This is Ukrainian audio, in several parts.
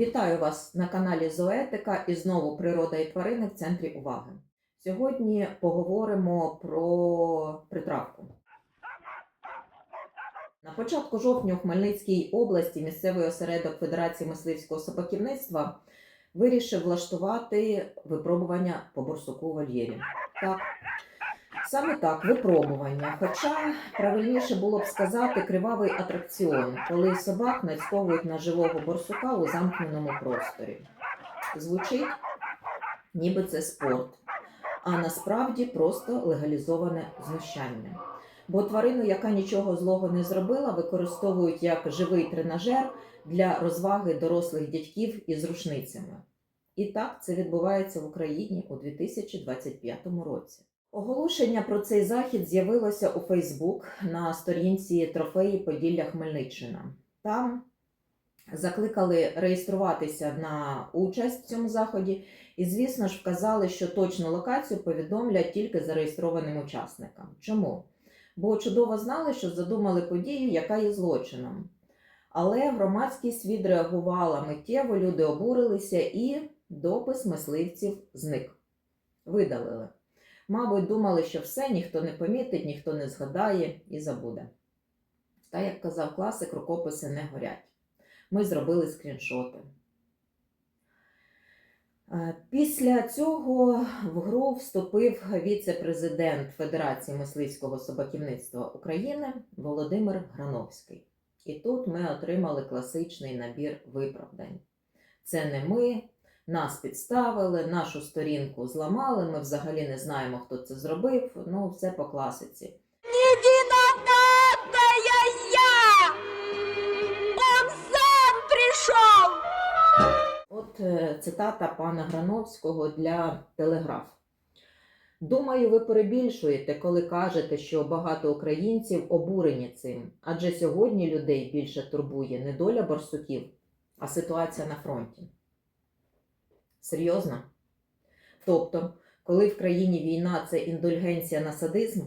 Вітаю вас на каналі Зоетика і знову природа і тварини в центрі уваги. Сьогодні поговоримо про притравку. На початку жовтня у Хмельницькій області місцевий осередок Федерації мисливського собаківництва вирішив влаштувати випробування по борсуку вольєрі. Так, саме так, випробування. Хоча правильніше було б сказати кривавий атракціон, коли собак нацьковують на живого борсука у замкненому просторі. Звучить, ніби це спорт, а насправді просто легалізоване знущання. Бо тварину, яка нічого злого не зробила, використовують як живий тренажер для розваги дорослих дядьків із рушницями. І так це відбувається в Україні у 2025 році. Оголошення про цей захід з'явилося у Фейсбук на сторінці Трофеї Поділля Хмельниччина. Там закликали реєструватися на участь в цьому заході, і, звісно ж, вказали, що точну локацію повідомлять тільки зареєстрованим учасникам. Чому? Бо чудово знали, що задумали подію, яка є злочином. Але громадськість відреагувала миттєво, люди обурилися і допис мисливців зник. Видалили. Мабуть, думали, що все ніхто не помітить, ніхто не згадає і забуде. Та, як казав класик, рукописи не горять. Ми зробили скріншоти. Е, Після цього в гру вступив віце-президент Федерації мисливського собаківництва України Володимир Грановський. І тут ми отримали класичний набір виправдань. Це не ми, нас підставили, нашу сторінку зламали, ми взагалі не знаємо, хто це зробив. Ну, все по класиці. От е, цитата пана Грановського для Телеграф. Думаю, ви перебільшуєте, коли кажете, що багато українців обурені цим, адже сьогодні людей більше турбує не доля борсуків, а ситуація на фронті. Серйозно? Тобто, коли в країні війна це індульгенція на садизм?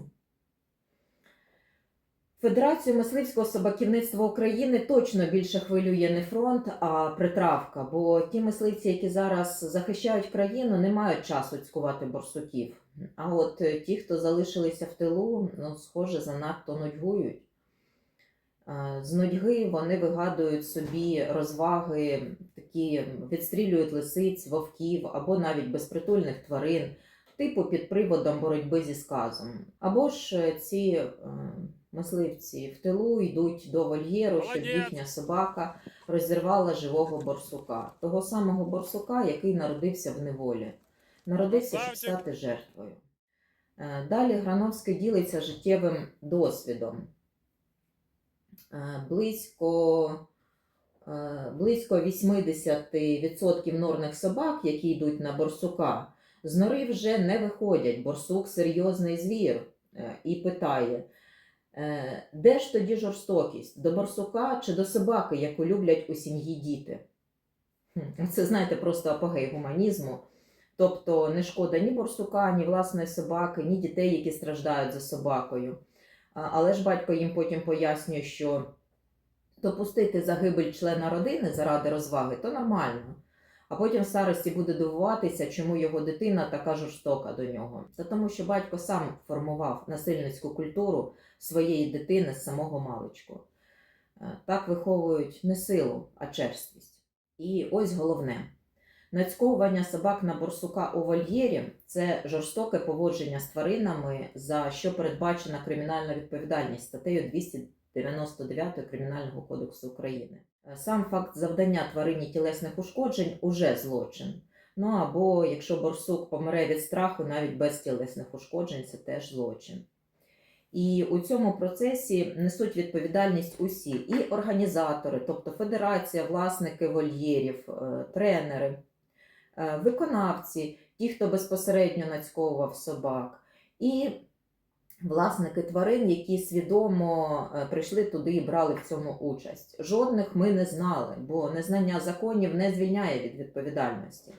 Федерацію мисливського собаківництва України точно більше хвилює не фронт, а притравка. Бо ті мисливці, які зараз захищають країну, не мають часу цькувати борсуків. А от е, ті, хто залишилися в тилу, ну, схоже, занадто нудьгують. Е, З нудьги вони вигадують собі розваги, такі відстрілюють лисиць, вовків або навіть безпритульних тварин, типу під приводом боротьби зі сказом. Або ж е, ці е, мисливці в тилу йдуть до вольєру, щоб їхня собака розірвала живого борсука, того самого борсука, який народився в неволі, народився, щоб стати жертвою. Е, Далі Грановський ділиться життєвим досвідом. Близько, близько 80% норних собак, які йдуть на борсука, з нори вже не виходять. Борсук серйозний звір Е, і питає, е, де ж тоді жорстокість? До борсука чи до собаки, яку люблять у сім'ї діти? Це, знаєте, просто апогей гуманізму. Тобто не шкода ні борсука, ні власної собаки, ні дітей, які страждають за собакою. Але ж батько їм потім пояснює, що допустити загибель члена родини заради розваги то нормально. А потім в старості буде дивуватися, чому його дитина така жорстока до нього. Це тому, що батько сам формував насильницьку культуру своєї дитини з самого маличку. Е, Так виховують не силу, а черствість. І ось головне: нацьковування собак на борсука у вольєрі це жорстоке поводження з тваринами, за що передбачена кримінальна відповідальність статтею 299 Кримінального кодексу України. Е, Сам факт завдання тварині тілесних ушкоджень уже злочин. Ну або якщо борсук помре від страху навіть без тілесних ушкоджень, це теж злочин. І у цьому процесі несуть відповідальність усі і організатори, тобто федерація, власники вольєрів, е, тренери, е, виконавці, ті, хто безпосередньо нацьковував собак, і власники тварин, які свідомо е, прийшли туди і брали в цьому участь. Жодних ми не знали, бо незнання законів не звільняє від відповідальності.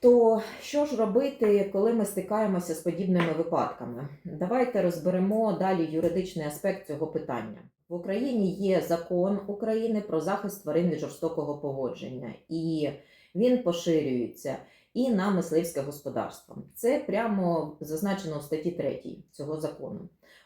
То що ж робити, коли ми стикаємося з подібними випадками? Давайте розберемо далі юридичний аспект цього питання. В Україні є закон України про захист тварин від жорстокого поводження, і він поширюється і на мисливське господарство. Це прямо зазначено у статті 3 цього закону.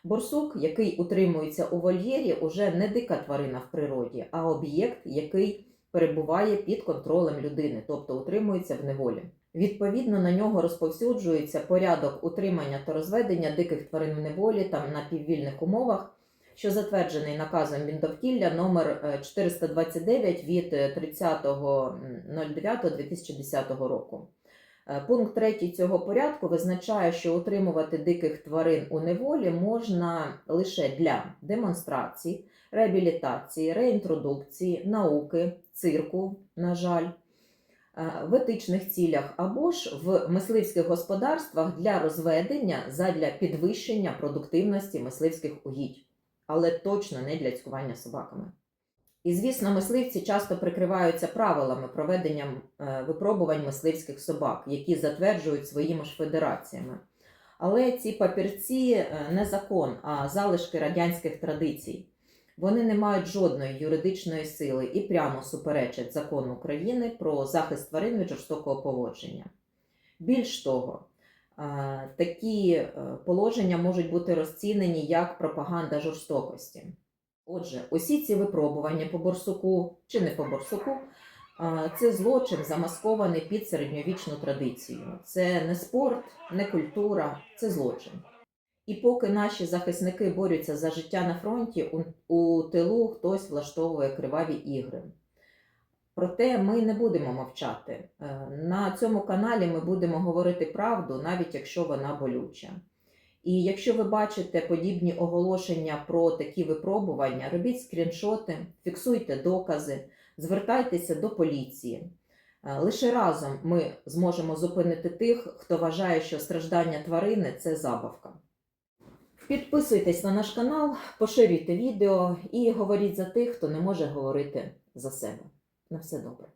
Борсук, який утримується у вольєрі, уже не дика тварина в природі, а об'єкт, який перебуває під контролем людини, тобто утримується в неволі. Відповідно, на нього розповсюджується порядок утримання та розведення диких тварин в неволі там на піввільних умовах, що затверджений наказом Міндовкілля номер е, 429 від е, 30.09.2010 року. Е, Пункт 3 цього порядку визначає, що утримувати диких тварин у неволі можна лише для демонстрацій, реабілітації, реінтродукції, науки, цирку, на жаль, е, в етичних цілях або ж в мисливських господарствах для розведення задля підвищення продуктивності мисливських угідь, але точно не для цькування собаками. І, звісно, мисливці часто прикриваються правилами проведення е, випробувань мисливських собак, які затверджують своїми ж федераціями. Але ці папірці е, не закон, а залишки радянських традицій. Вони не мають жодної юридичної сили і прямо суперечать закону України про захист тварин від жорстокого поводження. Більш того, такі е, положення можуть бути розцінені як пропаганда жорстокості. Отже, усі ці випробування по борсуку чи не по борсуку це злочин, замаскований під середньовічну традицію. Це не спорт, не культура, це злочин. І поки наші захисники борються за життя на фронті, у тилу хтось влаштовує криваві ігри. Проте ми не будемо мовчати. Е, На цьому каналі ми будемо говорити правду, навіть якщо вона болюча. І якщо ви бачите подібні оголошення про такі випробування, робіть скріншоти, фіксуйте докази, звертайтеся до поліції. Е, Лише разом ми зможемо зупинити тих, хто вважає, що страждання тварини це забавка. Підписуйтесь на наш канал, поширюйте відео і говоріть за тих, хто не може говорити за себе. На все добре.